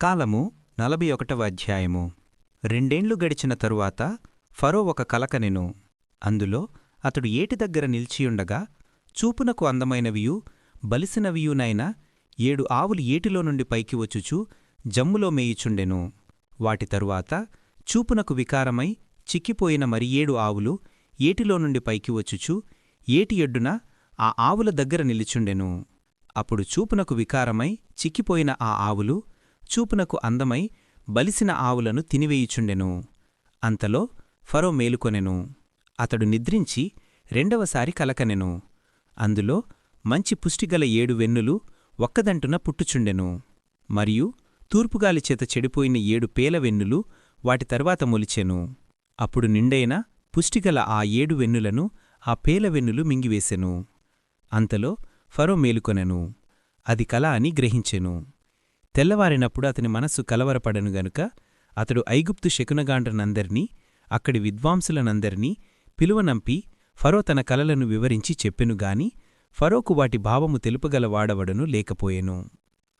కాలము నలభై ఒకటవ అధ్యాయము. రెండేండ్లు గడిచిన తరువాత ఫరో ఒక కలకనెను అందులో అతడు ఏటి దగ్గర నిలిచియుండగా చూపునకు అందమైనవియు బలిసినవియునైన ఏడు ఆవులు ఏటిలో నుండి పైకి వచ్చుచు జమ్ములో మేయుచుండెను. వాటి తరువాత చూపునకు వికారమై చిక్కిపోయిన మరి ఏడు ఆవులు ఏటిలో నుండి పైకి వచ్చుచు ఏటి ఎడ్డున ఆ ఆవుల దగ్గర నిలిచుండెను. అప్పుడు చూపునకు వికారమై చిక్కిపోయిన ఆ ఆవులు చూపునకు అందమై బలిసిన ఆవులను తినివేయుచుండెను. అంతలో ఫరో మేలుకొనెను. అతడు నిద్రించి రెండవసారి కలకనెను. అందులో మంచి పుష్టిగల ఏడు వెన్నులు ఒక్కదంటున పుట్టుచుండెను. మరియు తూర్పుగాలి చేత చెడిపోయిన ఏడు పేల వెన్నులు వాటి తర్వాత మొలిచెను. అప్పుడు నిండైన పుష్టిగల ఆ ఏడు వెన్నులను ఆ పేల వెన్నులు మింగివేసెను. అంతలో ఫరో మేలుకొనెను. అది కల అని గ్రహించెను. తెల్లవారినప్పుడు అతని మనస్సు కలవరపడను గనుక అతడు ఐగుప్తు శకునగాండ్రనందరినీ అక్కడి విద్వాంసులనందరినీ పిలువనంపి ఫరో తన కలలను వివరించి చెప్పెనుగాని ఫరోకు వాటి భావము తెలుపగల వాడవడను లేకపోయెను.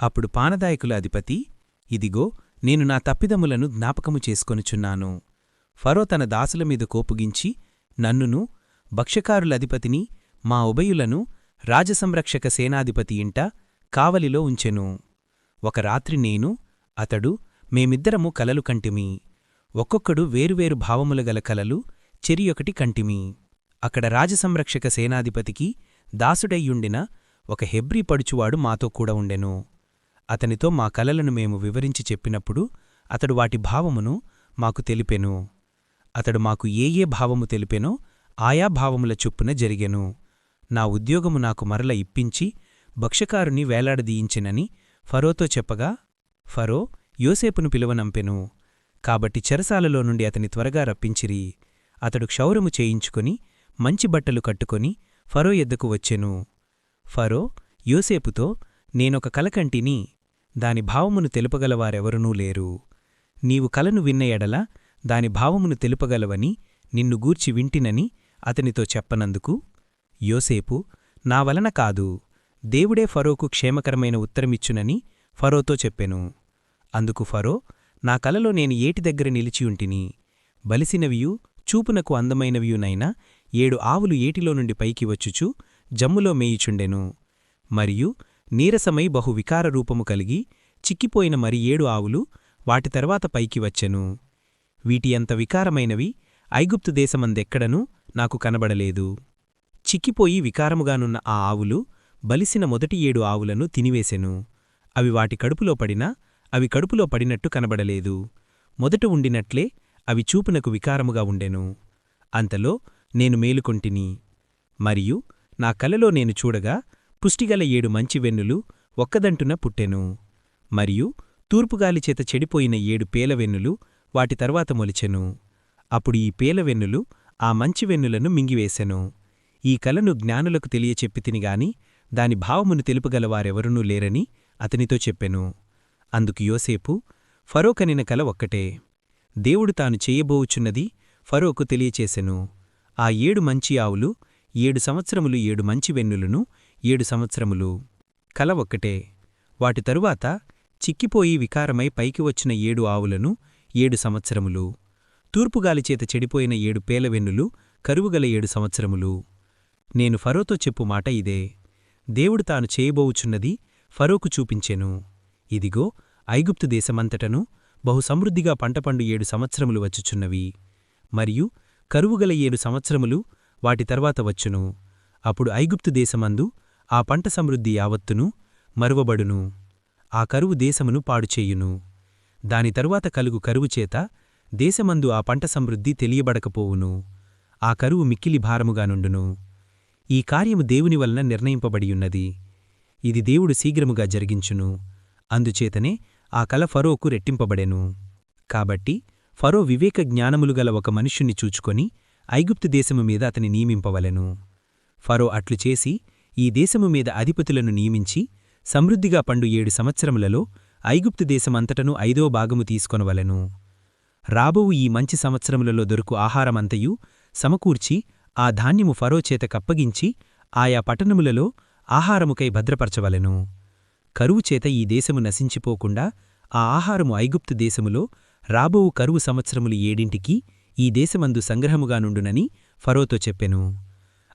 అప్పుడు పానదాయకుల అధిపతి ఇదిగో నేను నా తప్పిదములను జ్ఞాపకము చేసుకొనుచున్నాను. ఫరో తన దాసుల మీద కోపుగించి నన్నును భక్ష్యకారులధిపతిని మా ఉభయులను రాజసంరక్షక సేనాధిపతి ఇంట కావలిలో ఉంచెను. ఒక రాత్రి నేను అతడు మేమిద్దరము కలలు కంటిమి. ఒక్కొక్కడు వేరువేరు భావముల గల కలలు చెరియొకటి కంటిమి. అక్కడ రాజసంరక్షక సేనాధిపతికి దాసుడయ్యుండిన ఒక హెబ్రీ పడుచువాడు మాతో కూడా ఉండెను. అతనితో మా కలలను మేము వివరించి చెప్పినప్పుడు అతడు వాటి భావమును మాకు తెలిపెను. అతడు మాకు ఏ ఏ భావము తెలిపెనో ఆయా భావముల చొప్పున జరిగెను. నా ఉద్యోగము నాకు మరల ఇప్పించి భక్ష్యకారుని వేలాడదీయించెనని ఫరోతో చెప్పగా ఫరో యోసేపును పిలువనంపెను కాబట్టి చెరసాలలో నుండి అతని త్వరగా రప్పించిరి. అతడు క్షౌరము చేయించుకుని మంచి బట్టలు కట్టుకొని ఫరో ఎద్దకు వచ్చెను. ఫరో యోసేపుతో నేనొక కలకంటిని దాని భావమును తెలుపగలవారెవరునూ లేరు. నీవు కలను విన్న ఎడల దాని భావమును తెలుపగలవని నిన్ను గూర్చి వింటినని అతనితో చెప్పనందుకు యోసేపు నా వలన కాదు. దేవుడే ఫరోకు క్షేమకరమైన ఉత్తరమిచ్చునని ఫరోతో చెప్పెను. అందుకు ఫరో నా కలలో నేను ఏటి దగ్గర నిలిచియుంటిని బలిసినవియు చూపునకు అందమైనవియునైనా ఏడు ఆవులు ఏటిలో నుండి పైకి వచ్చుచు జమ్ములో మేయిచుండెను. మరియు నీరసమై బహు వికార రూపము కలిగి చిక్కిపోయిన మరి ఏడు ఆవులు వాటి తర్వాత పైకి వచ్చెను. వీటి అంత వికారమైనవి ఐగుప్తు దేశమందెక్కడనూ నాకు కనబడలేదు. చిక్కిపోయి వికారముగానున్న ఆ ఆవులు బలిసిన మొదటి ఏడు ఆవులను తినివేసెను. అవి వాటి కడుపులో పడినా అవి కడుపులో పడినట్టు కనబడలేదు. మొదట ఉండినట్లే అవి చూపునకు వికారముగా ఉండెను. అంతలో నేను మేలుకొంటిని. మరియు నా కలలో నేను చూడగా పుష్టిగల ఏడు మంచి వెన్నులు ఒక్కదంటున పుట్టెను. మరియు తూర్పుగాలి చేత చెడిపోయిన ఏడు పేలవెన్నులు వాటి తర్వాత మొలిచెను. అప్పుడు ఈ పేలవెన్నులు ఆ మంచి వెన్నులను మింగివేశెను ఈ కలను జ్ఞానులకు తెలియచెప్పితినిగాని దాని భావమును తెలుపగలవారెవరునూ లేరని అతనితో చెప్పెను. అందుకు యోసేపు ఫరో కనిన కల ఒక్కటే. దేవుడు తాను చేయబోవుచున్నది ఫరోకు తెలియచేసెను. ఆ ఏడు మంచి ఆవులు ఏడు సంవత్సరములు ఏడు మంచి వెన్నులను ఏడు సంవత్సరములు. కల ఒక్కటే. వాటి తరువాత చిక్కిపోయి వికారమై పైకి వచ్చిన ఏడు ఆవులను ఏడు సంవత్సరములు. తూర్పుగాలిచేత చెడిపోయిన ఏడు పేలవెన్నులు కరువుగల ఏడు సంవత్సరములు. నేను ఫరోతో చెప్పు మాట ఇదే. దేవుడు తాను చేయబోవుచున్నది ఫరోకు చూపించెను. ఇదిగో ఐగుప్తు దేశమంతటను బహు సమృద్ధిగా పంటపండు ఏడు సంవత్సరములు వచ్చుచున్నవి. మరియు కరువుగల ఏడు సంవత్సరములు వాటి తర్వాత వచ్చును. అప్పుడు ఐగుప్తు దేశమందు ఆ పంట సమృద్ధి యావత్తును మరువబడును. ఆ కరువు దేశమును పాడుచేయును దాని తరువాత కలుగు కరువుచేత దేశమందు ఆ పంట సమృద్ధి తెలియబడకపోవును. ఆ కరువు మిక్కిలి భారముగానుండును ఈ కార్యము దేవుని వలన నిర్ణయింపబడియున్నది. ఇది దేవుడు శీఘ్రముగా జరిగించును. అందుచేతనే ఆ కల ఫరోకు రెట్టింపబడెను. కాబట్టి ఫరో వివేక జ్ఞానములు గల ఒక మనుష్యుణ్ణి చూచుకొని ఐగుప్తు దేశము మీద అతని నియమింపవలెను. ఫరో అట్లు చేసి ఈ దేశము మీద అధిపతులను నియమించి సమృద్ధిగా పండు ఏడు సంవత్సరములలో ఐగుప్తు దేశమంతటను ఐదో భాగము తీసుకొనవలెను. రాబోవు ఈ మంచి సంవత్సరములలో దొరుకు ఆహారమంతయు సమకూర్చి ఆ ధాన్యము ఫరో చేత కప్పగించి ఆయా పట్టణములలో ఆహారముకై భద్రపరచవలెను. కరువుచేత ఈ దేశము నశించిపోకుండా ఆ ఆహారము ఐగుప్తు దేశములో రాబోవు కరువు సంవత్సరములు ఏడింటికి ఈ దేశమందు సంగ్రహముగానుండునని ఫరోతో చెప్పెను.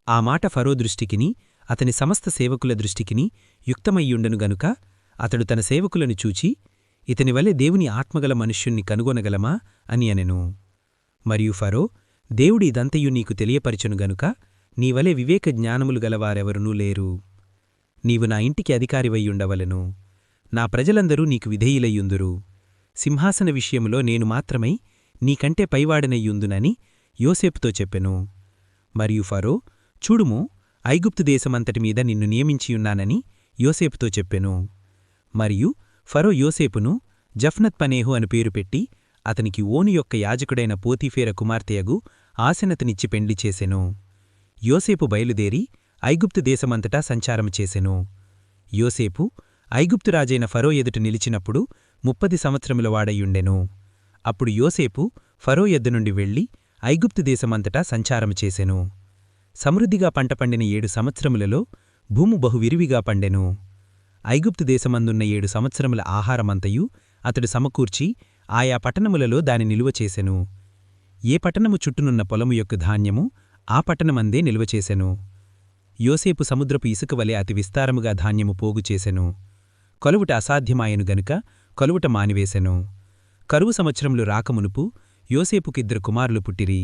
ఆ మాట ఫరో దృష్టికిని అతని సమస్త సేవకుల దృష్టికిని యుక్తమయ్యుండెను గనుక అతడు తన సేవకులను చూచి ఇతని వలె దేవుని ఆత్మగల మనుష్యుణ్ణి కనుగొనగలమా అని అనెను. మరియు ఫరో దేవుడి ఇదంతయు నీకు తెలియపరచును గనుక నీవలే వివేక జ్ఞానములు గలవారెవరునూ లేరు. నీవు నా ఇంటికి అధికారివయ్యుండవలెను నా ప్రజలందరూ నీకు విధేయులయ్యుందురు. సింహాసన విషయములో నేను మాత్రమై నీకంటే పైవాడనయ్యుందునని యోసేపుతో చెప్పెను. మరియు ఫరో చూడుము ఐగుప్తు దేశమంతటి మీద నిన్ను నియమించియున్నానని యోసేపుతో చెప్పెను. మరియు ఫరో యోసేపును జఫ్నత్ పనేహు అని పేరు పెట్టి అతనికి ఓను యొక్క యాజకుడైన పోతీఫేర కుమార్తెయగు ఆసనతనిచ్చి పెండ్లి చేసెను. యోసేపు బయలుదేరి ఐగుప్తు దేశమంతటా సంచారము చేసెను. యోసేపు ఐగుప్తు రాజైన ఫరో ఎదుట నిలిచినప్పుడు ముప్పది సంవత్సరముల వాడయుండెను అప్పుడు యోసేపు ఫరో ఎద్దు నుండి వెళ్ళి ఐగుప్తు దేశమంతటా సంచారము చేసెను. సమృద్ధిగా పంట పండిన ఏడు సంవత్సరములలో భూము బహువిరివిగా పండెను. ఐగుప్తు దేశమందున్న ఏడు సంవత్సరముల ఆహారమంతయు అతడు సమకూర్చి ఆయా పట్టణములలో దాని నిలువ చేసెను. ఏ పట్టణము చుట్టూనున్న పొలము యొక్క ధాన్యము ఆ పట్టణమందే నిల్వచేసెను యోసేపు సముద్రపు ఇసుక వలె అతి విస్తారముగా ధాన్యము పోగుచేసెను కొలువుట అసాధ్యమాయను గనుక కొలువుట మానివేశెను కరువు సంవత్సరములు రాకమునుపు యోసేపుకిద్దరు కుమారులు పుట్టిరి.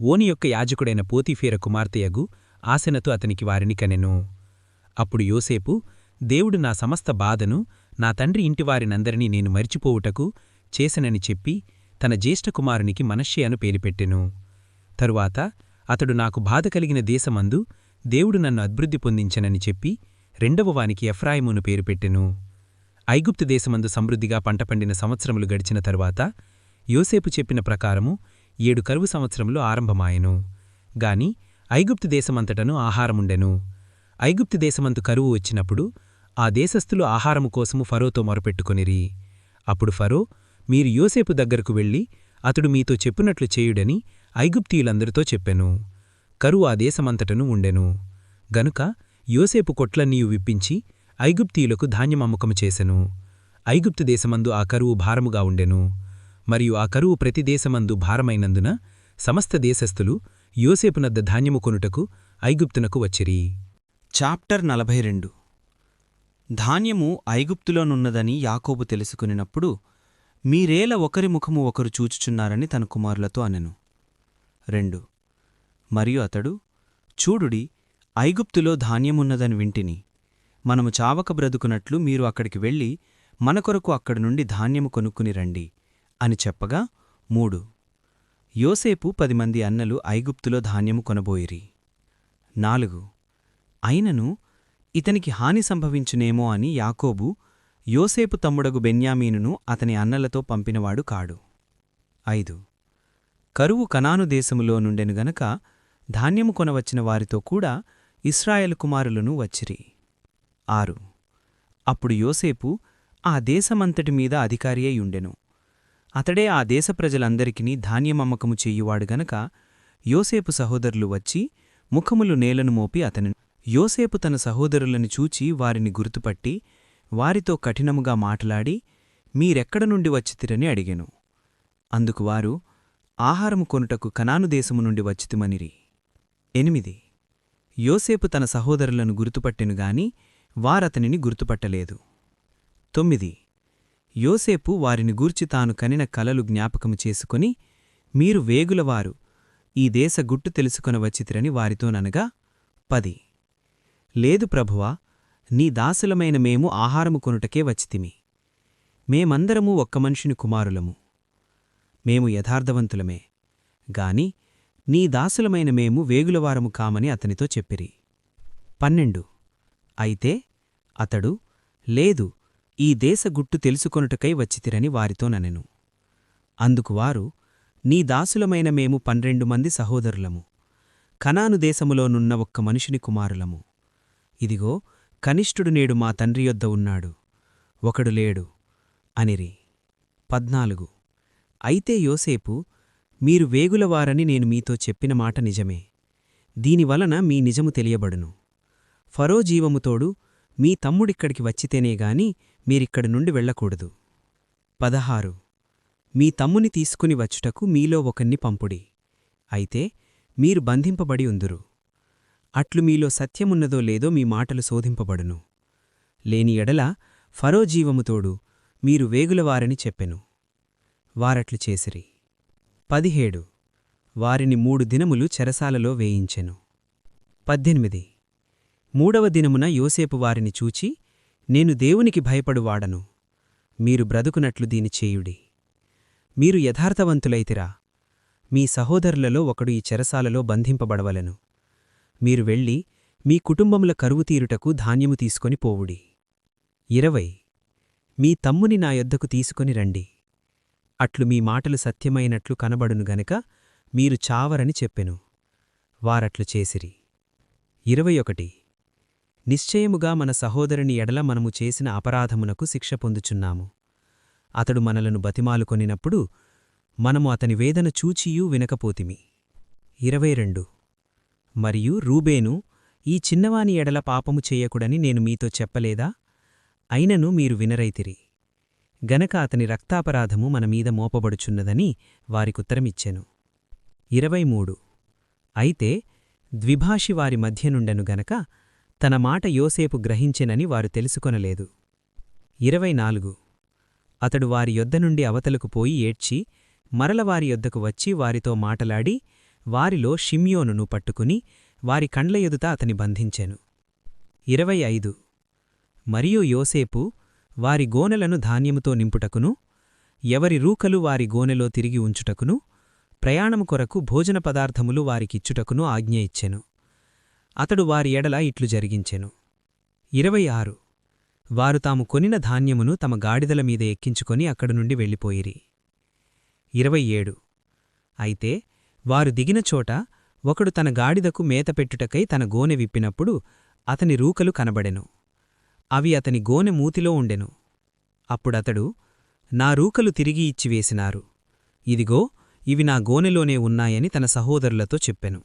ఓని యొక్క యాజకుడైన పోతీఫేర కుమార్తెయగు ఆశనతో అతనికి వారిని కనెను. అప్పుడు యోసేపు దేవుడు నా సమస్త బాధను నా తండ్రి ఇంటివారినందరినీ నేను మరిచిపోవుటకు చేసెనని చెప్పి తన జ్యేష్ఠకుమారునికి మనశ్శే అను పేరుపెట్టెను తరువాత అతడు నాకు బాధ కలిగిన దేశమందు దేవుడు నన్ను అభివృద్ధి పొందించనని చెప్పి రెండవ వానికి ఎఫ్రాయిమును పేరు పెట్టెను. ఐగుప్తు దేశమందు సమృద్ధిగా పంట పండిన సంవత్సరములు గడిచిన తరువాత యోసేపు చెప్పిన ప్రకారము ఏడు కరువు సంవత్సరములు ఆరంభమాయెను. గాని ఐగుప్తు దేశమంతటను ఆహారముండెను. ఐగుప్తు దేశమందు కరువు వచ్చినప్పుడు ఆ దేశస్థులు ఆహారము కోసము ఫరోతో మొరపెట్టుకొనిరి. అప్పుడు ఫరో మీరు యోసేపు దగ్గరకు వెళ్ళి అతడు మీతో చెప్పినట్లు చేయుడని ఐగుప్తీయులందరితో చెప్పెను. కరువు ఆ దేశమంతటను ఉండెను. గనుక యోసేపు కొట్లన్నీయు విప్పించి ఐగుప్తీయులకు ధాన్యమమ్మకము చేసెను. ఐగుప్తు దేశమందు ఆ కరువు భారముగా ఉండెను. మరియు ఆ కరువు ప్రతి దేశమందు భారమైనందున సమస్త దేశస్థులు యోసేపునద్ద ధాన్యము కొనుటకు ఐగుప్తునకు వచ్చిరి. చాప్టర్ నలభై రెండు. ధాన్యము ఐగుప్తులోనున్నదని యాకోబు తెలుసుకునినప్పుడు మీరేల ఒకరి ముఖము ఒకరు చూచుచున్నారని తన కుమారులతో అనెను. రెండు. మరియు అతడు చూడుడి ఐగుప్తులో ధాన్యమున్నదని వింటిని. మనము చావక బ్రతుకున్నట్లు మీరు అక్కడికి వెళ్ళి మన కొరకు అక్కడి నుండి ధాన్యము కొనుక్కుని రండి అని చెప్పగా మూడు. యోసేపు పది మంది అన్నలు ఐగుప్తులో ధాన్యము కొనబోయిరి. నాలుగు. అయినను ఇతనికి హాని సంభవించునేమో అని యాకోబు యోసేపు తమ్ముడగు బెన్యామీనును అతని అన్నలతో పంపినవాడు కాడు. ఐదు. కరువు కనాను దేశములో నుండెను గనక ధాన్యము కొనవచ్చిన వారితో కూడా ఇస్రాయేల్ కుమారులను వచ్చిరి. ఆరు. అప్పుడు యోసేపు ఆ దేశమంతటి మీద అధికారి అతడే ఆ దేశ ప్రజలందరికీ ధాన్యమమ్మకము చెయ్యువాడు గనక యోసేపు సహోదరులు వచ్చి ముఖములు నేలను మోపి అతను యోసేపు తన సహోదరులను చూచి వారిని గుర్తుపట్టి వారితో కఠినముగా మాట్లాడి మీరెక్కడ నుండి వచ్చితిరని అడిగెను. అందుకు వారు ఆహారము కొనుటకు కనాను దేశము నుండి వచ్చితిమనిరి. ఎనిమిది. యోసేపు తన సహోదరులను గుర్తుపట్టెను గాని వారతనిని గుర్తుపట్టలేదు. తొమ్మిది. యోసేపు వారిని గూర్చి తాను కనిన కలలు జ్ఞాపకము చేసుకుని మీరు వేగులవారు ఈ దేశ గుట్టు తెలుసుకొన వచ్చితిరని వారితోననగా పది. లేదు ప్రభువా నీ దాసులమైన మేము ఆహారము కొనుటకే వచ్చితిమి. మేమందరము ఒక్క మనిషిని కుమారులము. మేము యథార్థవంతులమే. గాని నీ దాసులమైన మేము వేగులవారము కామని అతనితో చెప్పిరి. పన్నెండు. అయితే అతడు లేదు ఈ దేశ గుట్టు తెలుసుకొనుటకై వచ్చితిరని వారితోననెను అందుకు వారు నీ దాసులమైన మేము పన్నెండు మంది సహోదరులము. కనాను దేశములోనున్న ఒక్క మనిషిని కుమారులము. ఇదిగో కనిష్ఠుడు నేడు మా తండ్రి యొద్ద ఉన్నాడు. ఒకడు లేడు. అనిరి. పద్నాలుగు. అయితే యోసేపు మీరు వేగులవారని నేను మీతో చెప్పిన మాట నిజమే. దీనివలన మీ నిజము తెలియబడును. ఫరో జీవముతోడు మీ తమ్ముడిక్కడికి వచ్చితేనే గాని మీరిక్కడి నుండి వెళ్ళకూడదు. పదహారు. మీ తమ్ముని తీసుకుని వచ్చుటకు మీలో ఒకన్ని పంపుడి. అయితే మీరు బంధింపబడి ఉందురు. అట్లు మీలో సత్యమున్నదో లేదో మీ మాటలు శోధింపబడును. లేని ఎడల ఫరో జీవముతోడు మీరు వేగులవారని చెప్పెను. వారట్లు చేసిరి. పదిహేడు. వారిని మూడు దినములు చెరసాలలో వేయించెను. పద్దెనిమిది. మూడవ దినమున యోసేపు వారిని చూచి నేను దేవునికి భయపడువాడను మీరు బ్రతుకునట్లు దీని చేయుడి. మీరు యథార్థవంతులైతిరా. మీ సహోదరులలో ఒకడు ఈ చెరసాలలో బంధింపబడవలను. మీరు వెళ్ళి మీ కుటుంబముల కరువు తీరుటకు ధాన్యము తీసుకొని పోవుడి. ఇరవై. మీ తమ్ముని నా యొద్దకు తీసుకొని రండి. అట్లు మీ మాటలు సత్యమైనట్లు కనబడును గనక మీరు చావరని చెప్పెను. వారట్లు చేసిరి. ఇరవై ఒకటి. నిశ్చయముగా మన సహోదరుని ఎడల మనము చేసిన అపరాధమునకు శిక్ష పొందుచున్నాము. అతడు మనలను బతిమాలుకొనినప్పుడు మనము అతని వేదన చూచియూ వినకపోతిమి. ఇరవై రెండు. మరియు రూబేను ఈ చిన్నవాని ఎడల పాపము చేయకుడని నేను మీతో చెప్పలేదా? అయినను మీరు వినరైతిరి. గనక అతని రక్తాపరాధము మనమీద మోపబడుచున్నదని వారికుత్తరమిచ్చెను. ఇరవై మూడు అయితే ద్విభాషి వారి మధ్యనుండెను గనక తన మాట యోసేపు గ్రహించెనని వారు తెలుసుకొనలేదు. ఇరవై నాలుగు అతడు వారి యొద్ద నుండి అవతలకు పోయి ఏడ్చి మరల వారి యొద్దకు వచ్చి వారితో మాటలాడి వారిలో షిమ్యోనును పట్టుకుని వారి కండ్ల ఎదుట అతని బంధించెను. ఇరవై ఐదు. మరియు యోసేపు వారి గోనెలను ధాన్యముతో నింపుటకును ఎవరి రూకలు వారి గోనెలో తిరిగి ఉంచుటకును ప్రయాణము కొరకు భోజన పదార్థములు వారికిచ్చుటకును ఆజ్ఞ ఇచ్చెను. అతడు వారి ఎడల ఇట్లు జరిగించెను. ఇరవై ఆరు. వారు తాము కొనిన ధాన్యమును తమ గాడిదల మీద ఎక్కించుకొని అక్కడి నుండి వెళ్ళిపోయిరి. ఇరవై ఏడు. అయితే వారు దిగిన చోట ఒకడు తన గాడిదకు మేతపెట్టుటకై తన గోనె విప్పినప్పుడు అతని రూకలు కనబడెను. అవి అతని గోనె మూతిలో ఉండెను. అప్పుడతడు నా రూకలు తిరిగి ఇచ్చివేసినారు ఇదిగో ఇవి నా గోనెలోనే ఉన్నాయని తన సహోదరులతో చెప్పెను.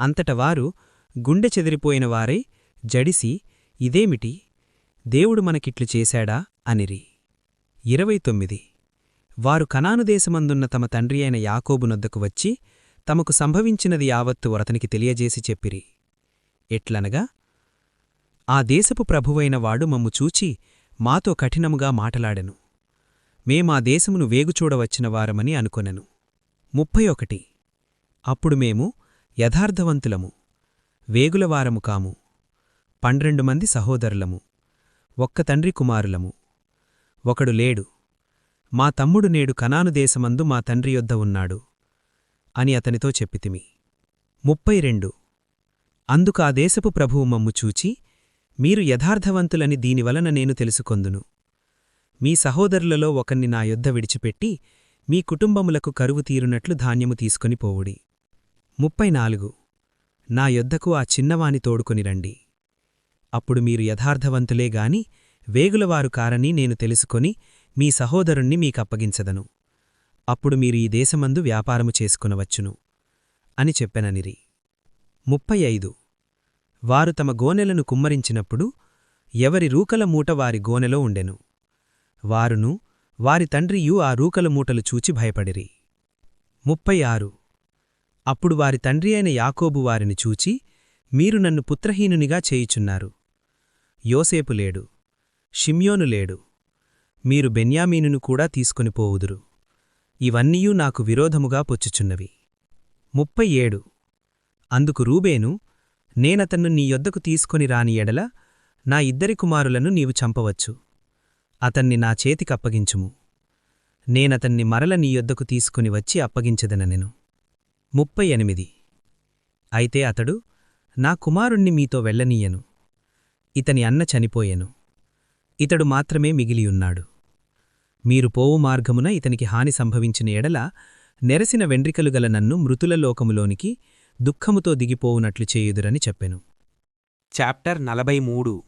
అంతటవారు గుండె చెదిరిపోయిన వారై జడిసి ఇదేమిటి? దేవుడు మనకిట్లు చేశాడా? అనిరి. ఇరవై తొమ్మిది. వారు కనాను దేశమందున్న తమ తండ్రి అయిన యాకోబునొద్దకు వచ్చి తమకు సంభవించినది యావత్తు అతనికి తెలియజేసి చెప్పిరి. ఎట్లనగా ఆ దేశపు ప్రభువైన వాడు మమ్ము చూచి మాతో కఠినముగా మాటలాడెను. మేమా దేశమును వేగుచూడవచ్చిన వారమని అనుకొనెను. ముప్పై ఒకటి అప్పుడు మేము యథార్థవంతులము వేగులవారము కాము పన్నెండు మంది సహోదరులము ఒక్క తండ్రి కుమారులము. ఒకడు లేడు మా తమ్ముడు నేడు కనాను దేశమందు మా తండ్రి యొద్ద ఉన్నాడు. అని అతనితో చెప్పితిమి. ముప్పై రెండు ఆ దేశపు ప్రభువు మమ్ము చూచి మీరు యథార్థవంతులని దీనివలన నేను తెలుసుకొందును. మీ సహోదరులలో ఒకన్ని నా యొద్ద విడిచిపెట్టి మీ కుటుంబములకు కరువు తీరునట్లు ధాన్యము తీసుకొని పోవుడి. ముప్పై నాలుగు నా యొద్దకు ఆ చిన్నవాని తోడుకొని రండి. అప్పుడు మీరు యథార్థవంతులే గాని వేగులవారు కారని నేను తెలుసుకొని మీ సహోదరుణ్ణి మీకప్పగించదను. అప్పుడు మీరు ఈ దేశమందు వ్యాపారము చేసుకునవచ్చును అని చెప్పెననిరి. ముప్పై ఐదు. వారు తమ గోనెలను కుమ్మరించినప్పుడు ఎవరి రూకల మూట వారి గోనెలో ఉండెను. వారును వారి తండ్రియు ఆ రూకల మూటలు చూచి భయపడిరి. ముప్పై ఆరు. అప్పుడు వారి తండ్రి అయిన యాకోబు వారిని చూచి మీరు నన్ను పుత్రహీనునిగా చేయుచున్నారు. యోసేపు లేడు. షిమ్యోను లేడు. మీరు బెన్యామీనును కూడా తీసుకొని పోవుదురు. ఇవన్నీయూ నాకు విరోధముగా పొచ్చుచున్నవి. ముప్పై ఏడు. అందుకు రూబేను నేనతన్ను నీ యొద్దకు తీసుకొని రాని ఎడల నా ఇద్దరి కుమారులను నీవు చంపవచ్చు. అతన్ని నా చేతికప్పగించుము నేనతన్ని మరల నీ యొద్దకు తీసుకుని వచ్చి అప్పగించదనెను ముప్పై ఎనిమిది. అయితే అతడు నా కుమారుణ్ణి మీతో వెళ్ళనీయను. ఇతని అన్న చనిపోయెను. ఇతడు మాత్రమే మిగిలియున్నాడు. మీరు పోవు మార్గమున ఇతనికి హాని సంభవించిన ఎడల నెరసిన వెండ్రికలు గల నన్ను మృతుల లోకములోనికి దుఃఖముతో దిగిపోవునట్లు చేయుదురని చెప్పెను. చాప్టర్ నలభై మూడు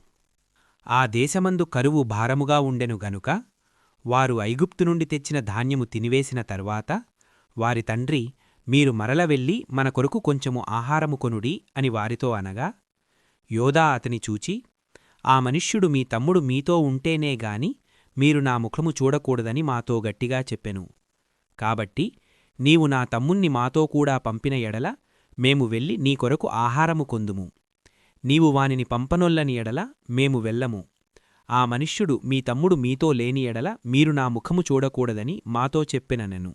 ఆ దేశమందు కరువు భారముగా ఉండెను గనుక వారు ఐగుప్తు నుండి తెచ్చిన ధాన్యము తినివేసిన తర్వాత వారి తండ్రి మీరు మరల వెళ్ళి మన కొరకు కొంచెము ఆహారము కొనుడి అని వారితో అనగా యోధా అతని చూచి ఆ మనుష్యుడు మీ తమ్ముడు మీతో ఉంటేనే గాని మీరు నా ముఖము చూడకూడదని మాతో గట్టిగా చెప్పెను. కాబట్టి నీవు నా తమ్ముణ్ణి మాతో కూడా పంపిన ఎడల మేము వెళ్ళి నీ కొరకు ఆహారము కొందుము. నీవు వానిని పంపనొల్లని ఎడల మేము వెళ్ళము. ఆ మనుష్యుడు మీ తమ్ముడు మీతో లేని ఎడల మీరు నా ముఖము చూడకూడదని మాతో చెప్పిననెను.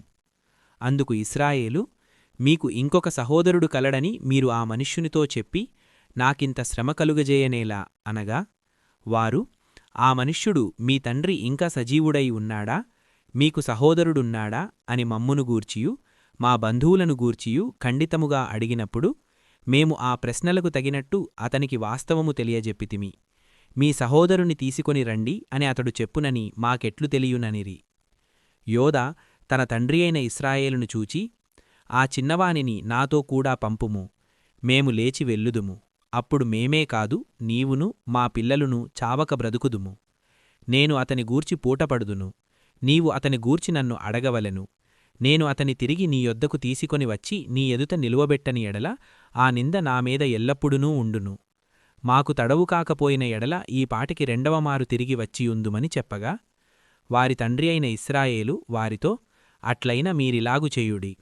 అందుకు ఇస్రాయేలు మీకు ఇంకొక సహోదరుడు కలడని మీరు ఆ మనుష్యునితో చెప్పి నాకింత శ్రమ కలుగజేయనేలా అనగా వారు ఆ మనుష్యుడు మీ తండ్రి ఇంకా సజీవుడై ఉన్నాడా? మీకు సహోదరుడున్నాడా? అని మమ్మును గూర్చియు మా బంధువులను గూర్చియు ఖండితముగా అడిగినప్పుడు మేము ఆ ప్రశ్నలకు తగినట్టు అతనికి వాస్తవము తెలియజెప్పితిమి. మీ సహోదరుని తీసుకొని రండి అని అతడు చెప్పునని మాకెట్లు తెలియుననిరి. యోధ తన తండ్రి అయిన ఇస్రాయేలును చూచి ఆ చిన్నవానిని నాతో కూడా పంపుము మేము లేచి వెళ్ళుదుము. అప్పుడు మేమే కాదు నీవును మా పిల్లలును చావక బ్రతుకుదుము. నేను అతని గూర్చి పూటపడుదును. నీవు అతని గూర్చి నన్ను అడగవలెను. నేను అతని తిరిగి నీ యొద్దకు తీసుకొని వచ్చి నీ ఎదుట నిలువబెట్టని ఎడల ఆ నింద నా మీద ఉండును. మాకు తడవు కాకపోయిన ఎడల ఈ పాటికి రెండవమారు తిరిగి వచ్చియుందుమని చెప్పగా వారి తండ్రి అయిన ఇస్రాయేలు వారితో అట్లైన మీరిలాగు చేయుడి.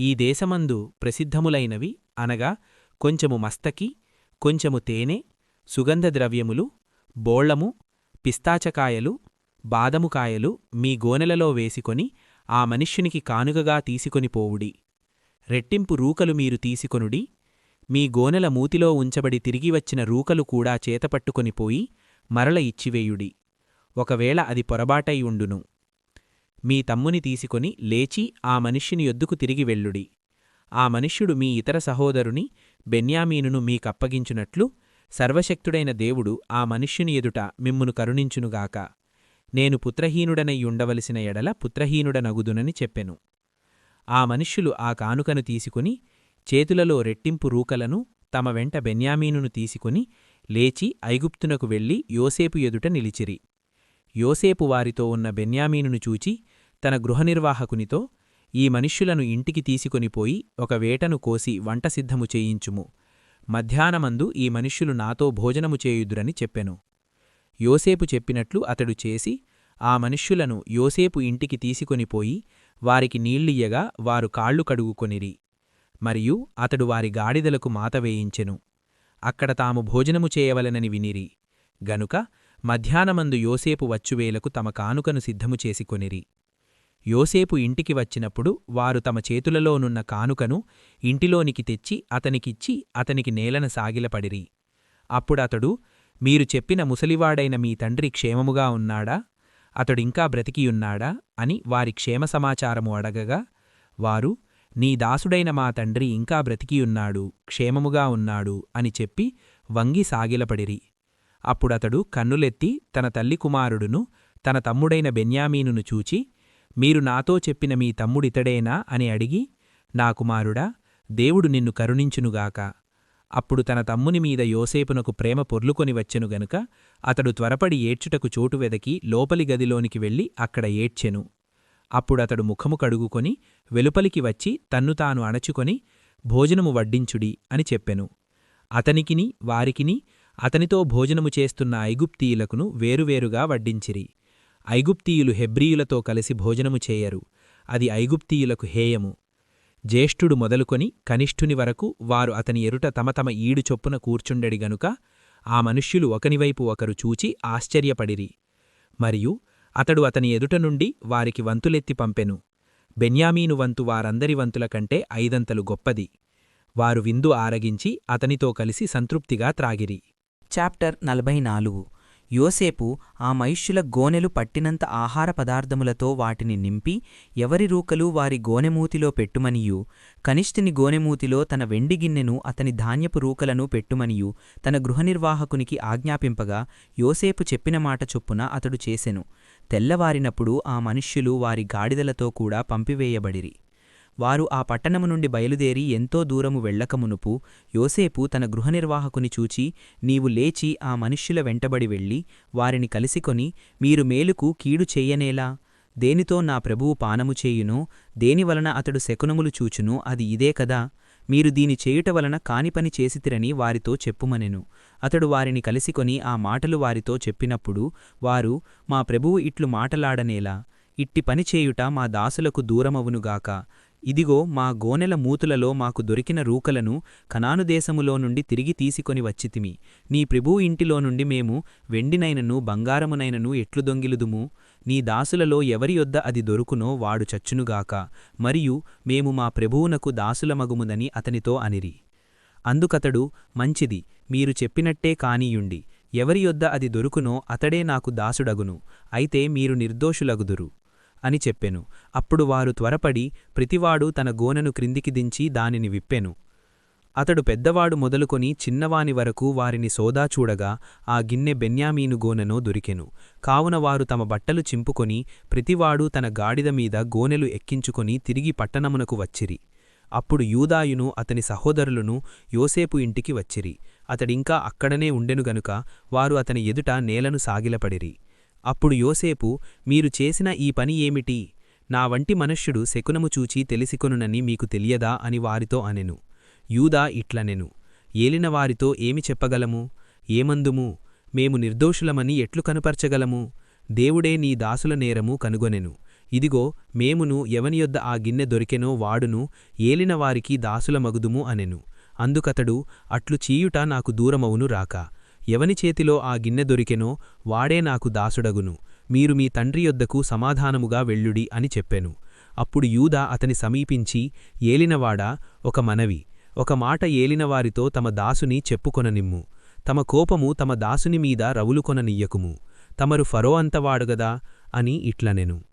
ఈ దేశమందు ప్రసిద్ధములైనవి అనగా కొంచెము మస్తకి కొంచెము తేనె సుగంధద్రవ్యములు బోళ్ళము పిస్తాచకాయలు బాదముకాయలు మీ గోనెలలో వేసికొని ఆ మనుష్యునికి కానుగగా తీసుకొని పోవుడి. రెట్టింపు రూకలు మీరు తీసుకొనుడి. మీ గోనెల మూతిలో ఉంచబడి తిరిగి వచ్చిన రూకలు కూడా చేతపట్టుకొనిపోయి మరల ఇచ్చివేయుడి. ఒకవేళ అది పొరబాటై ఉండును. మీ తమ్ముని తీసుకొని లేచి ఆ మనుష్యుని యొద్దుకు తిరిగి వెళ్ళుడి. ఆ మనుష్యుడు మీ ఇతర సహోదరుని బెన్యామీనును మీకప్పగించినట్లు సర్వశక్తుడైన దేవుడు ఆ మనుష్యుని ఎదుట మిమ్మును కరుణించునుగాక. నేను పుత్రహీనుడనై ఉండవలసిన ఎడల పుత్రహీనుడనగుదునని చెప్పెను. ఆ మనుష్యులు ఆ కానుకను తీసుకుని చేతులలో రెట్టింపు రూకలను తమ వెంట బెన్యామీనును తీసుకుని లేచి ఐగుప్తునకు వెళ్ళి యోసేపు ఎదుట నిలిచిరి. యోసేపు వారితో ఉన్న బెన్యామీనును చూచి తన గృహనిర్వాహకునితో ఈ మనుష్యులను ఇంటికి తీసుకొనిపోయి ఒక వేటను కోసి వంట సిద్ధము చేయించుము. మధ్యాహ్నమందు ఈ మనుష్యులు నాతో భోజనము చేయుదురని చెప్పెను. యోసేపు చెప్పినట్లు అతడు చేసి ఆ మనుష్యులను యోసేపు ఇంటికి తీసుకొనిపోయి వారికి నీళ్ళియ్యగా వారు కాళ్ళు కడుగుకొనిరి. మరియు అతడు వారి గాడిదలకు మాత వేయించెను. అక్కడ తాము భోజనము చేయవలెనని వినిరి. గనుక మధ్యాహ్నమందు యోసేపు వచ్చువేలకు తమ కానుకను సిద్ధము చేసికొనిరి యోసేపు ఇంటికి వచ్చినప్పుడు వారు తమ చేతులలోనున్న కానుకను ఇంటిలోనికి తెచ్చి అతనికిచ్చి అతనికి నేలన సాగిలపడిరి. అప్పుడతడు మీరు చెప్పిన ముసలివాడైన మీ తండ్రి క్షేమముగా ఉన్నాడా? అతడింకా బ్రతికియున్నాడా అని వారి క్షేమ సమాచారము అడగగా వారు నీ దాసుడైన మా తండ్రి ఇంకా బ్రతికియున్నాడు క్షేమముగా ఉన్నాడు అని చెప్పి వంగి సాగిలపడిరి. అప్పుడతడు కన్నులెత్తి తన తల్లి కుమారుడును తన తమ్ముడైన బెన్యామీనును చూచి మీరు నాతో చెప్పిన మీ తమ్ముడితడేనా? అని అడిగి నా కుమారుడా దేవుడు నిన్ను కరుణించునుగాక అప్పుడు తన తమ్ముని మీద యోసేపునకు ప్రేమ పొర్లుకొని వచ్చెను గనుక అతడు త్వరపడి ఏడ్చుటకు చోటు వెదకి లోపలి గదిలోనికి వెళ్ళి అక్కడ ఏడ్చెను. అప్పుడతడు ముఖము కడుగుకొని వెలుపలికి వచ్చి తన్ను తాను అణచుకొని భోజనము వడ్డించుడి అని చెప్పెను. అతనికిని వారికిని అతనితో భోజనము చేస్తున్న ఐగుప్తీయులకును వేరువేరుగా వడ్డించిరి. ఐగుప్తీయులు హెబ్రీయులతో కలిసి భోజనము చేయరు. అది ఐగుప్తీయులకు హేయము. జ్యేష్ఠుడు మొదలుకొని కనిష్ఠుని వరకు వారు అతని ఎరుట తమ తమ ఈడు చొప్పున కూర్చుండెడి గనుక ఆ మనుష్యులు ఒకనివైపు ఒకరు చూచి ఆశ్చర్యపడిరి. మరియు అతడు అతని ఎదుట నుండి వారికి వంతులెత్తి పంపెను. బెన్యామీను వంతు వారందరి వంతుల కంటే ఐదంతలు గొప్పది. వారు విందు ఆరగించి అతనితో కలిసి సంతృప్తిగా త్రాగిరి. చాప్టర్ నలభై నాలుగు. యోసేపు ఆ మైష్యుల గోనెలు పట్టినంత ఆహార పదార్థములతో వాటిని నింపి ఎవరి రూకలు వారి గోనెమూతిలో పెట్టుమనియు? కనిష్ఠిని గోనెమూతిలో తన వెండి గిన్నెను అతని ధాన్యపు రూకలను పెట్టుమనియు? తన గృహనిర్వాహకునికి ఆజ్ఞాపింపగా యోసేపు చెప్పిన మాట చొప్పున అతడు చేసెను. తెల్లవారినప్పుడు ఆ మనుష్యులు వారి గాడిదలతో కూడా పంపివేయబడిరి. వారు ఆ పట్టణము నుండి బయలుదేరి ఎంతో దూరము వెళ్ళకమునుపు యోసేపు తన గృహనిర్వాహకుని చూచి నీవు లేచి ఆ మనుష్యుల వెంటబడి వెళ్ళి వారిని కలిసికొని మీరు మేలుకు కీడు చెయ్యనేలా దేనితో నా ప్రభువు పానము చేయునో దేనివలన అతడు శకునములు చూచునో అది ఇదే కదా? మీరు దీని చేయుట వలన కాని పని చేసితిరని వారితో చెప్పుమనెను. అతడు వారిని కలిసికొని ఆ మాటలు వారితో చెప్పినప్పుడు వారు మా ప్రభువు ఇట్లు మాటలాడనేలా? ఇట్టి పని చేయుట మా దాసులకు దూరమవునుగాక ఇదిగో మా గోనెల మూతులలో మాకు దొరికిన రూకలను కనానుదేశములో నుండి తిరిగి తీసుకొని వచ్చితిమి. నీ ప్రభువు ఇంటిలో నుండి మేము వెండినైనను బంగారమునైనను ఎట్లు దొంగిలుదుము? నీ దాసులలో ఎవరి యొద్ద అది దొరుకునో వాడు చచ్చునుగాక. మరియు మేము మా ప్రభువునకు దాసులమగుముదని అతనితో అనిరి. అందుకతడు మంచిది మీరు చెప్పినట్టే కానీయుండి. ఎవరి యొద్ద అది దొరుకునో అతడే నాకు దాసుడగును. అయితే మీరు నిర్దోషులగుదురు. అని చెప్పెను. అప్పుడు వారు త్వరపడి ప్రతివాడు తన గోనెను క్రిందికి దించి దానిని విప్పెను. అతడు పెద్దవాడు మొదలుకొని చిన్నవాని వరకు వారిని సోదా చూడగా ఆ గిన్నె బెన్యామీను గోనెనో దొరికెను. కావున వారు తమ బట్టలు చింపుకొని ప్రతివాడు తన గాడిద మీద గోనెలు ఎక్కించుకొని తిరిగి పట్టణమునకు వచ్చిరి. అప్పుడు యూదాయును అతని సహోదరులను యోసేపు ఇంటికి వచ్చిరి. అతడింకా అక్కడనే ఉండెను గనుక వారు అతని ఎదుట నేలను సాగిలపడిరి. అప్పుడు యోసేపు మీరు చేసిన ఈ పని ఏమిటి? నా వంటి మనుష్యుడు శకునము చూచి తెలిసికొనునని మీకు తెలియదా? అని వారితో అనెను. యూదా ఇట్లనెను. ఏలినవారితో ఏమి చెప్పగలము? ఏమందుము? మేము నిర్దోషులమని ఎట్లు కనుపర్చగలము? దేవుడే నీ దాసుల నేరము కనుగొనెను. ఇదిగో మేమును ఎవనియొద్ద ఆ గిన్నె దొరికెనో వాడును ఏలినవారికి దాసుల మగుదుము అనెను. అందుకతడు అట్లు చీయుట నాకు దూరమవును రాక. ఎవని చేతిలో ఆ గిన్నె దొరికెనో వాడే నాకు దాసుడగును. మీరు మీ తండ్రి యొద్దకు సమాధానముగా వెళ్ళుడి అని చెప్పెను. అప్పుడు యూదా అతని సమీపించి ఏలినవాడా ఒక మనవి. ఒక మాట ఏలినవారితో తమ దాసుని చెప్పుకొననిమ్ము. తమ కోపము తమ దాసుని మీద రవులుకొననియ్యకుము తమరు ఫరో అంతవాడుగదా అని ఇట్లనెను.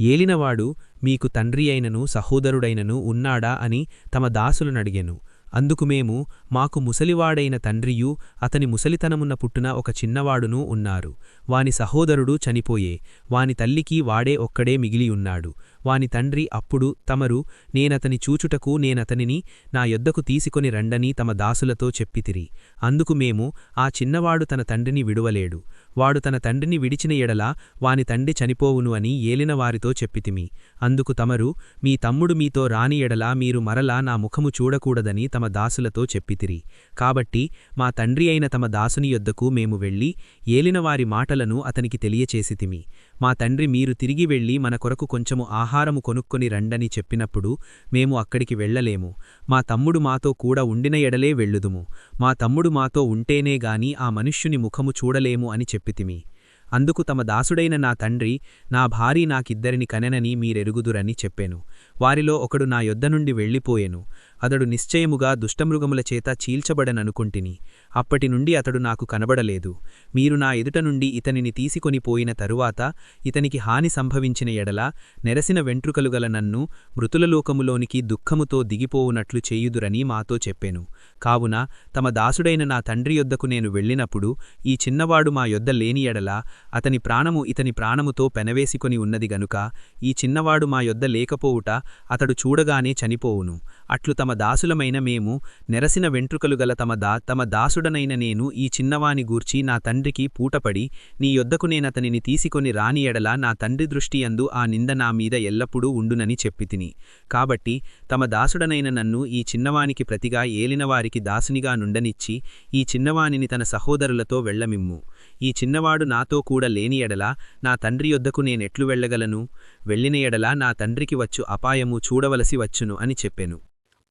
ఏలినవాడు మీకు తండ్రి అయినను సహోదరుడైనను ఉన్నాడా అని తమ దాసులనడిగెను అందుకు మేము మాకు ముసలివాడైన తండ్రియూ అతని ముసలితనమున్న పుట్టున ఒక చిన్నవాడునూ ఉన్నారు. వాని సహోదరుడు చనిపోయే వాని తల్లికి వాడే ఒక్కడే మిగిలియున్నాడు వాని తండ్రి అప్పుడు తమరు నేనతని చూచుటకు నేనతనిని నా యొద్దకు తీసుకొని రండని తమ దాసులతో చెప్పితిరి. అందుకు మేము ఆ చిన్నవాడు తన తండ్రిని విడువలేడు. వాడు తన తండ్రిని విడిచిన ఎడల వాని తండ్రి చనిపోవును అని ఏలినవారితో చెప్పితిమి. అందుకు తమరు మీ తమ్ముడు మీతో రాని ఎడల మీరు మరలా నా ముఖము చూడకూడదని తమ దాసులతో చెప్పితిరి. కాబట్టి మా తండ్రి అయిన తమ దాసుని యొద్దకు మేము వెళ్ళి ఏలినవారి మాటలను అతనికి తెలియచేసితిమి. మా తండ్రి మీరు తిరిగి వెళ్ళి మన కొరకు కొంచెము ఆహారము కొనుక్కొని రండని చెప్పినప్పుడు మేము అక్కడికి వెళ్ళలేము. మా తమ్ముడు మాతో కూడా ఉండిన ఎడలే వెళ్ళుదుము. మా తమ్ముడు మాతో ఉంటేనే గాని ఆ మనుష్యుని ముఖము చూడలేము అని చెప్పితిమి. అందుకు తమ దాసుడైన నా తండ్రి నా భార్య నాకిద్దరిని కనెనని మీరెరుగుదురని చెప్పాను. వారిలో ఒకడు నా యొద్ద నుండి వెళ్ళిపోయెను. అతడు నిశ్చయముగా దుష్టమృగముల చేత చీల్చబడననుకుంటిని. అప్పటి నుండి అతడు నాకు కనబడలేదు. మీరు నా ఎదుట నుండి ఇతనిని తీసుకొని పోయిన తరువాత ఇతనికి హాని సంభవించిన ఎడల నెరసిన వెంట్రుకలు గల నన్ను మృతులలోకములోనికి దుఃఖముతో దిగిపోవునట్లు చేయుదురని మాతో చెప్పాను. కావున తమ దాసుడైన నా తండ్రి యొద్దకు నేను వెళ్ళినప్పుడు ఈ చిన్నవాడు మా యొద్ద లేని ఎడల అతని ప్రాణము ఇతని ప్రాణముతో పెనవేసికొని ఉన్నది గనుక ఈ చిన్నవాడు మా యొద్ద లేకపోవుట అతడు చూడగానే చనిపోవును. అట్లు తమ దాసులమైన మేము నెరసిన వెంట్రుకలు గల తమ దా తమ దాసుడనైన నేను ఈ చిన్నవాని గూర్చి నా తండ్రికి పూటపడి నీ యొద్దకు నేనతనిని తీసుకొని రాని ఎడల నా తండ్రి దృష్టియందు ఆ నింద నా మీద ఎల్లప్పుడూ ఉండునని చెప్పితిని కాబట్టి తమ దాసుడనైన నన్ను ఈ చిన్నవానికి ప్రతిగా ఏలినవారికి దాసునిగా నుండనిచ్చి ఈ చిన్నవానిని తన సహోదరులతో వెళ్ళమిమ్ము ఈ చిన్నవాడు నాతో కూడా లేని ఎడల నా తండ్రి యొద్దకు నేనెట్లు వెళ్ళగలను? వెళ్ళిన ఎడల నా తండ్రికి వచ్చు అపాయము చూడవలసి వచ్చును అని చెప్పెను.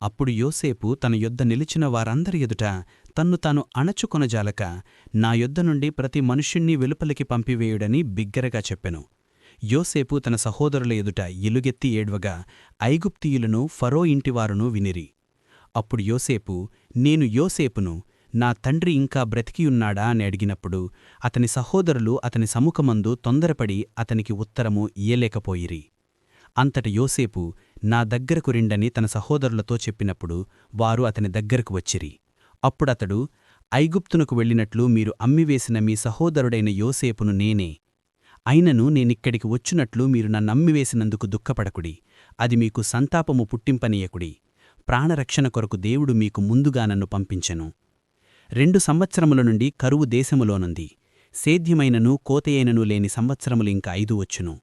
అప్పుడు యోసేపు తన యొద్ద నిలిచిన వారందరి ఎదుట తన్ను తాను అణచుకొనజాలక నా యొద్ద నుండి ప్రతి మనుష్యుణ్ణి వెలుపలికి పంపివేయుడని బిగ్గరగా చెప్పెను. యోసేపు తన సహోదరుల ఎదుట ఇలుగెత్తి ఏడ్వగా ఐగుప్తీయులను ఫరో ఇంటివారును వినిరి. అప్పుడు యోసేపు నేను యోసేపును నా తండ్రి ఇంకా బ్రతికియున్నాడా అని అడిగినప్పుడు అతని సహోదరులు అతని సముఖమందు తొందరపడి అతనికి ఉత్తరము ఇయ్యలేకపోయిరి. అంతట యోసేపు నా దగ్గరకు రిండని తన సహోదరులతో చెప్పినప్పుడు వారు అతని దగ్గరకు వచ్చిరి. అప్పుడతడు ఐగుప్తునకు వెళ్ళినట్లు మీరు అమ్మివేసిన మీ సహోదరుడైన యోసేపును నేనే. అయినను నేనిక్కడికి వచ్చినట్లు మీరు నన్నమ్మివేసినందుకు దుఃఖపడకుడి. అది మీకు సంతాపము పుట్టింపనీయకుడి. ప్రాణరక్షణ కొరకు దేవుడు మీకు ముందుగా నన్ను పంపించెను. రెండు సంవత్సరముల నుండి కరువు దేశములోనుంది. సేద్యమైనను కోతయైనను లేని సంవత్సరములు ఇంక ఐదు వచ్చును.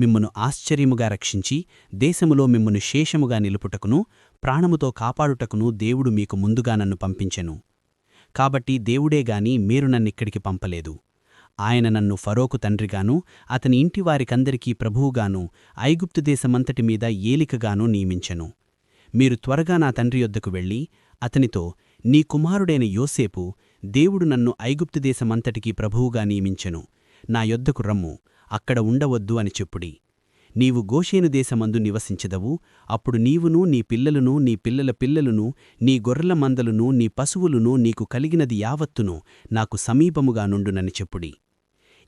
మిమ్మను ఆశ్చర్యముగా రక్షించి దేశములో మిమ్మను శేషముగా నిలుపుటకును ప్రాణముతో కాపాడుటకును దేవుడు మీకు ముందుగా నన్ను పంపించెను. కాబట్టి దేవుడేగాని మీరు నన్నిక్కడికి పంపలేదు. ఆయన నన్ను ఫరోకు తండ్రిగాను అతని ఇంటివారికందరికీ ప్రభువుగాను ఐగుప్తు దేశమంతటి మీద ఏలికగాను నియమించెను. మీరు త్వరగా నా తండ్రి యొద్దకు వెళ్ళి అతనితో నీ కుమారుడైన యోసేపు దేవుడు నన్ను ఐగుప్తు దేశమంతటికీ ప్రభువుగా నియమించెను. నా యొద్దకు రమ్ము. అక్కడ ఉండవద్దు అని చెప్పుడి. నీవు గోషేను దేశమందు నివసించదవు అప్పుడు నీవును నీ పిల్లలను నీ పిల్లల పిల్లలను నీ గొర్రెల మందలను నీ పశువులను నీకు కలిగినది యావత్తును నాకు సమీపముగా నుండునని చెప్పుడి.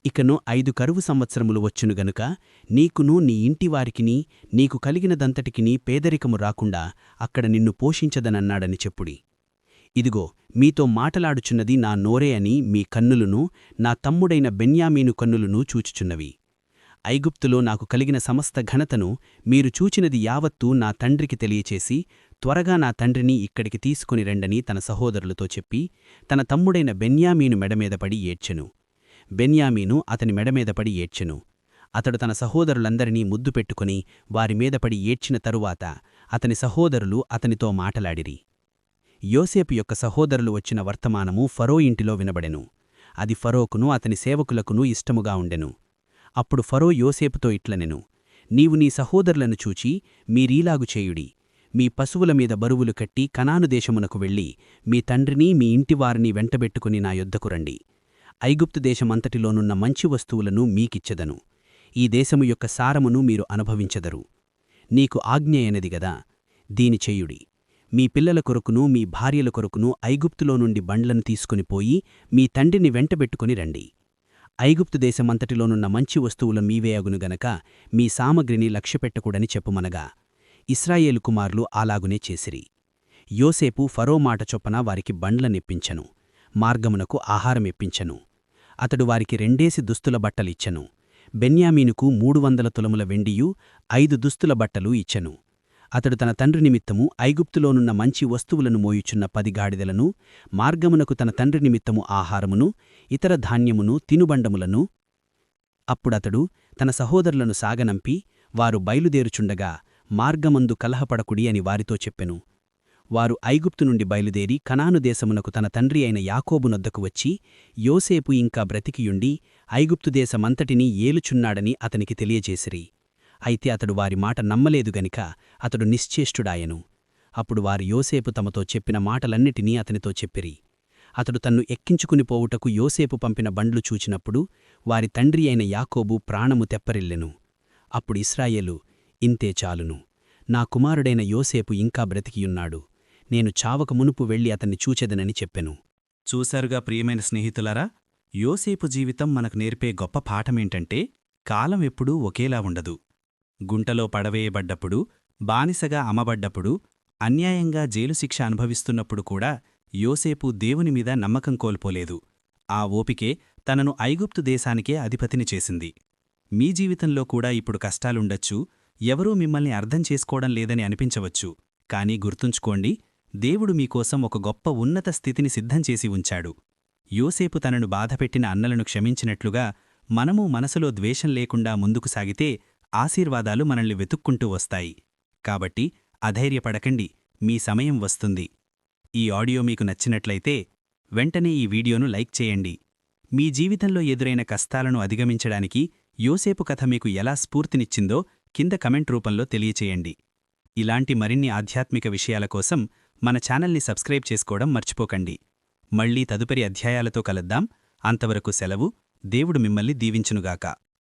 ఇకను ఐదు కరువు సంవత్సరములు వచ్చును గనుక నీకును నీ ఇంటివారికిని నీకు కలిగినదంతటికిని పేదరికము రాకుండా అక్కడ నిన్ను పోషించదనన్నాడని చెప్పుడి. ఇదిగో మీతో మాటలాడుచున్నది నా నోరే అని మీ కన్నులును నా తమ్ముడైన బెన్యామీను కన్నులను చూచుచున్నవి. ఐగుప్తులో నాకు కలిగిన సమస్త ఘనతను మీరు చూచినది యావత్తూ నా తండ్రికి తెలియచేసి త్వరగా నా తండ్రిని ఇక్కడికి తీసుకుని రెండని తన సహోదరులతో చెప్పి తన తమ్ముడైన బెన్యామీను మెడమీద పడి ఏడ్చెను. బెన్యామీను అతని మెడమీద పడి ఏడ్చెను. అతడు తన సహోదరులందరినీ ముద్దు పెట్టుకుని వారి మీద పడి ఏడ్చిన తరువాత అతని సహోదరులు అతనితో మాటలాడిరి. యోసేపు యొక్క సహోదరులు వచ్చిన వర్తమానము ఫరో ఇంటిలో వినబడెను. అది ఫరోకును అతని సేవకులకును ఇష్టముగా ఉండెను. అప్పుడు ఫరో యోసేపుతో ఇట్లనెను నీవు నీ సహోదరులను చూచి మీరీలాగు చేయుడి. మీ పశువుల మీద బరువులు కట్టి కనాను దేశమునకు వెళ్ళి మీ తండ్రిని మీ ఇంటివారిని వెంటబెట్టుకుని నా యొద్దకు రండి. ఐగుప్తు దేశమంతటిలోనున్న మంచి వస్తువులను మీకిచ్చెదను. ఈ దేశము యొక్క సారమును మీరు అనుభవించెదరు. నీకు ఆజ్ఞయనది గదా దీని చెయ్యుడి మీ పిల్లల కొరకును మీ భార్యల కొరకును ఐగుప్తులో నుండి బండ్లను తీసుకుని పోయి మీ తండ్రిని వెంటబెట్టుకుని రండి. ఐగుప్తు దేశమంతటిలోనున్న మంచి వస్తువుల మీవే అగును గనక మీ సామగ్రిని లక్ష్యపెట్టకూడని చెప్పుమనగా ఇస్రాయేలు కుమారులు అలాగునే చేసిరి. యోసేపు ఫరో మాట చొప్పన వారికి బండ్లనిప్పించను మార్గమునకు ఆహారమిప్పించను అతడు వారికి రెండేసి దుస్తుల బట్టలిచ్చెను. బెన్యామీనుకు మూడు వందల తులముల వెండియు ఐదు దుస్తుల బట్టలు ఇచ్చెను. అతడు తన తండ్రి నిమిత్తము ఐగుప్తులోనున్న మంచి వస్తువులను మోయుచున్న పది గాడిదలను మార్గమునకు తన తండ్రి నిమిత్తము ఆహారమును ఇతర ధాన్యమును తినుబండములను అప్పుడతడు తన సహోదరులను సాగనంపి వారు బయలుదేరుచుండగా మార్గమందు కలహపడకుడి అని వారితో చెప్పెను. వారు ఐగుప్తు నుండి బయలుదేరి కనాను దేశమునకు తన తండ్రి అయిన యాకోబునొద్దకు వచ్చి యోసేపు ఇంకా బ్రతికియుండి ఐగుప్తు దేశమంతటినీ ఏలుచున్నాడని అతనికి తెలియజేసిరి. అయితే అతడు వారి మాట నమ్మలేదు గనిక అతడు నిశ్చేష్టుడాయెను. అప్పుడు వారు యోసేపు తమతో చెప్పిన మాటలన్నిటినీ అతనితో చెప్పిరి. అతడు తన్ను ఎక్కించుకుని పోవుటకు యోసేపు పంపిన బండ్లు చూచినప్పుడు వారి తండ్రి అయిన యాకోబు ప్రాణము తెప్పరిల్లెను. అప్పుడు ఇస్రాయేలు ఇంతే చాలును. నా కుమారుడైన యోసేపు ఇంకా బ్రతికియున్నాడు. నేను చావక మునుపు వెళ్ళి అతన్ని చూచెదనని చెప్పెను. చూశారుగా ప్రియమైన స్నేహితులారా యోసేపు జీవితం మనకు నేర్పే గొప్ప పాఠమేంటంటే కాలం ఎప్పుడూ ఒకేలా ఉండదు. గుంటలో పడవేయబడ్డప్పుడు బానిసగా అమ్మబడ్డప్పుడు అన్యాయంగా జైలు శిక్ష అనుభవిస్తున్నప్పుడు కూడా యోసేపు దేవుని మీద నమ్మకం కోల్పోలేదు. ఆ ఓపికే తనను ఐగుప్తు దేశానికే అధిపతిని చేసింది. మీ జీవితంలో కూడా ఇప్పుడు కష్టాలుండొచ్చు ఎవరూ మిమ్మల్ని అర్థం చేసుకోవడం లేదని అనిపించవచ్చు కానీ గుర్తుంచుకోండి దేవుడు మీకోసం ఒక గొప్ప ఉన్నత స్థితిని సిద్ధం చేసి ఉంచాడు. యోసేపు తనను బాధపెట్టిన అన్నలను క్షమించినట్లుగా మనము మనసులో ద్వేషం లేకుండా ముందుకు సాగితే ఆశీర్వాదాలు మనల్ని వెతుక్కుంటూ వస్తాయి. కాబట్టి అధైర్యపడకండి. మీ సమయం వస్తుంది. ఈ ఆడియో మీకు నచ్చినట్లయితే వెంటనే ఈ వీడియోను లైక్ చేయండి. మీ జీవితంలో ఎదురైన కష్టాలను అధిగమించడానికి యోసేపు కథ మీకు ఎలా స్ఫూర్తినిచ్చిందో కింద కమెంట్ రూపంలో తెలియచేయండి. ఇలాంటి మరిన్ని ఆధ్యాత్మిక విషయాల కోసం మన ఛానల్ని సబ్స్క్రైబ్ చేసుకోవడం మర్చిపోకండి. మళ్ళీ తదుపరి అధ్యాయాలతో కలుద్దాం. అంతవరకు సెలవు. దేవుడు మిమ్మల్ని దీవించునుగాక.